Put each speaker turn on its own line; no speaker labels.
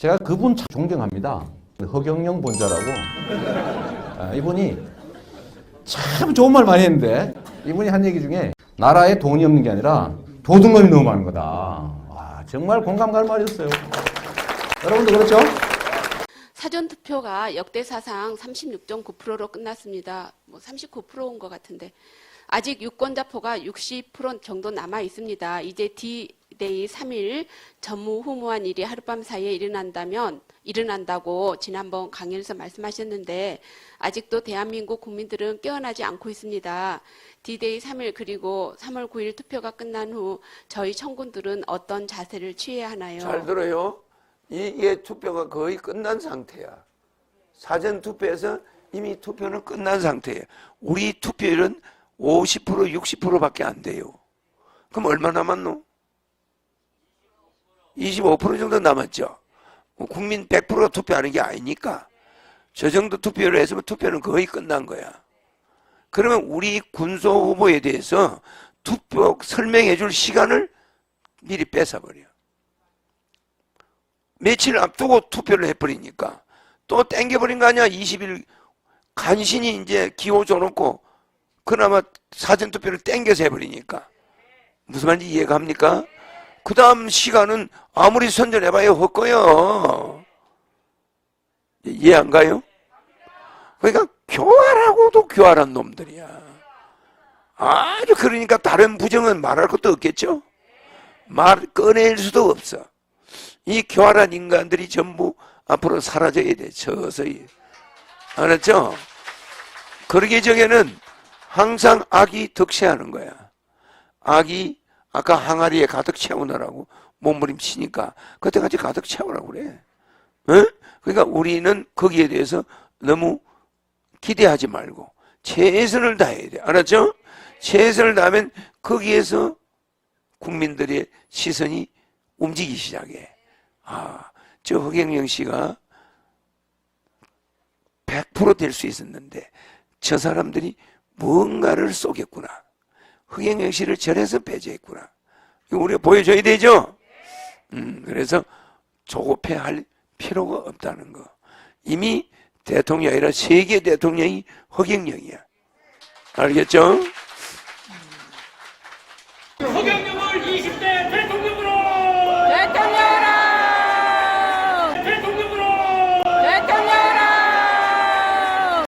제가 그분 참 존경합니다. 허경영 본자라고. 아, 이분이 참 좋은 말 많이 했는데 이분이 한 얘기 중에 나라에 돈이 없는 게 아니라 도둑놈이 너무 많은 거다. 와, 정말 공감 갈 말이었어요. 여러분도 그렇죠?
사전 투표가 역대 사상 36.9%로 끝났습니다. 뭐 39%온 것 같은데 아직 유권자표가 60% 정도 남아 있습니다. 이제 D-Day 3일 전무후무한 일이 하룻밤 사이에 일어난다면 일어난다고 지난번 강연에서 말씀하셨는데 아직도 대한민국 국민들은 깨어나지 않고 있습니다. D-Day 3일 그리고 3월 9일 투표가 끝난 후 저희 청군들은 어떤 자세를 취해야 하나요?
잘 들어요. 이게 투표가 거의 끝난 상태야. 사전 투표에서 이미 투표는 끝난 상태예요. 우리 투표율은 50% 60%밖에 안 돼요. 그럼 얼마 남았노? 25% 정도 남았죠. 뭐 국민 100%가 투표하는 게 아니니까 저 정도 투표를 했으면 투표는 거의 끝난 거야. 그러면 우리 군소 후보에 대해서 투표 설명해 줄 시간을 미리 뺏어버려. 며칠 앞두고 투표를 해버리니까 또 땡겨버린 거 아니야 20일 간신히 이제 기호 줘놓고 그나마 사전투표를 땡겨서 해버리니까 무슨 말인지 이해가 합니까? 그 다음 시간은 아무리 선전해봐야 헛거요 이해 안 가요? 그러니까 교활하고도 교활한 놈들이야 아주 그러니까 다른 부정은 말할 것도 없겠죠? 말 꺼낼 수도 없어 이 교활한 인간들이 전부 앞으로 사라져야 돼, 서서히. 알았죠? 그러기 전에는 항상 악이 득세하는 거야. 악이 아까 항아리에 가득 채우느라고 몸부림치니까 그때까지 가득 채우라고 그래. 응? 그러니까 우리는 거기에 대해서 너무 기대하지 말고 최선을 다해야 돼. 알았죠? 최선을 다하면 거기에서 국민들의 시선이 움직이기 시작해. 아, 저 허경영 씨가 100%될 수 있었는데 저 사람들이 뭔가를 쏘겠구나. 흥행역시를 절에서 배제했구나. 우리가 보여줘야 되죠? 음, 그래서 조급해 할 필요가 없다는 거. 이미 대통령이라 세계 대통령이 허경영이야. 알겠죠? 허경영을 20대